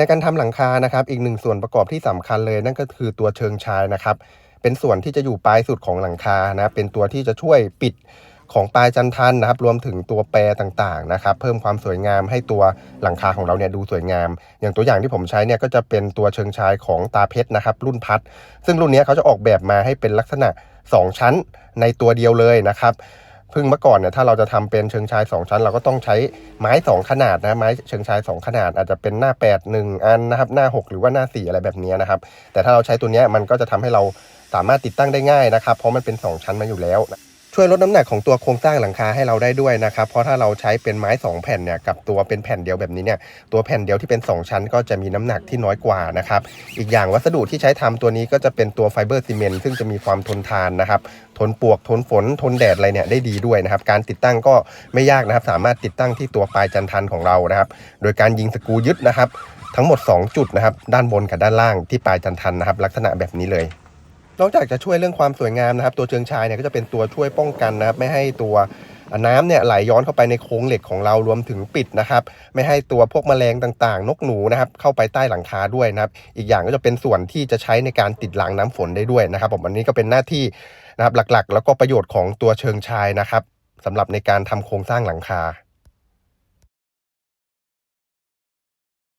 ในการทำหลังคานะครับ อีกหนึ่งส่วนประกอบที่สำคัญเลย นั่นก็คือตัวเชิงชายนะครับ เป็นส่วนที่จะอยู่ปลายสุดของหลังคานะเป็นตัวที่จะช่วยปิดของปลายจันทันนะครับ รวมถึงตัวแปรต่างๆนะครับ เพิ่มความสวยงามให้ตัวหลังคาของเราเนี่ยดูสวยงาม อย่างตัวอย่างที่ผมใช้เนี่ยก็จะเป็นตัวเชิงชายของตาเพชรนะครับ รุ่นพัด ซึ่งรุ่นนี้เขาจะออกแบบมาให้เป็นลักษณะ 2 ชั้นในตัวเดียวเลยนะครับ พึ่งเมื่อก่อนเนี่ยถ้าเราจะทำเป็นเชิงชาย 2 ชั้น เราก็ต้องใช้ไม้ 2 ขนาดนะไม้เชิงชาย 2 ขนาด อาจจะเป็นหน้า 8 1 อันนะครับหน้า 6 หรือว่าหน้า 4 อะไรแบบนี้นะครับ แต่ถ้าเราใช้ตัวนี้มันก็จะทำให้เราสามารถติดตั้งได้ง่ายนะครับ เพราะมันเป็น 2 ชั้นมาอยู่แล้ว ช่วยลดน้ำหนักของตัวโครงสร้างหลังคาให้เราได้ด้วยนะครับ เพราะถ้าเราใช้เป็นไม้ 2 แผ่นเนี่ยกับตัวเป็นแผ่นเดียวแบบนี้เนี่ยตัวแผ่นเดียวที่เป็น 2 ชั้น ก็จะมีน้ำหนักที่น้อยกว่านะครับอีกอย่างวัสดุที่ใช้ทำตัวนี้ก็จะเป็นตัวไฟเบอร์ซีเมนต์ซึ่งจะมีความทนทานนะครับทนปวกทนฝนทนแดดอะไรเนี่ยได้ดีด้วยนะครับการติดตั้งก็ไม่ยากนะครับ สามารถติดตั้งที่ตัวปลายจันทันของเรานะครับ โดยการยิงสกูยึดนะครับ ทั้งหมด 2 จุดนะครับด้านบนกับด้านล่างที่ปลายจันทันนะครับ ลักษณะแบบนี้เลย นอกจากจะช่วยเรื่องความสวยงามนะครับ ตัวเชิงชายเนี่ยก็จะเป็นตัวช่วยป้องกันนะครับ ไม่ให้ตัวน้ำเนี่ยไหลย้อนเข้าไปในโครงเหล็กของเรารวมถึงปิดนะครับ ไม่ให้ตัวพวกแมลงต่างๆ นกหนูนะครับเข้าไปใต้หลังคาด้วยนะครับ อีกอย่างก็จะเป็นส่วนที่จะใช้ในการติดรางน้ำฝนได้ด้วยนะครับผมอันนี้ก็เป็นหน้าที่นะครับหลักๆ แล้วก็ประโยชน์ของตัวเชิงชายนะครับสำหรับในการทำโครงสร้างหลังคา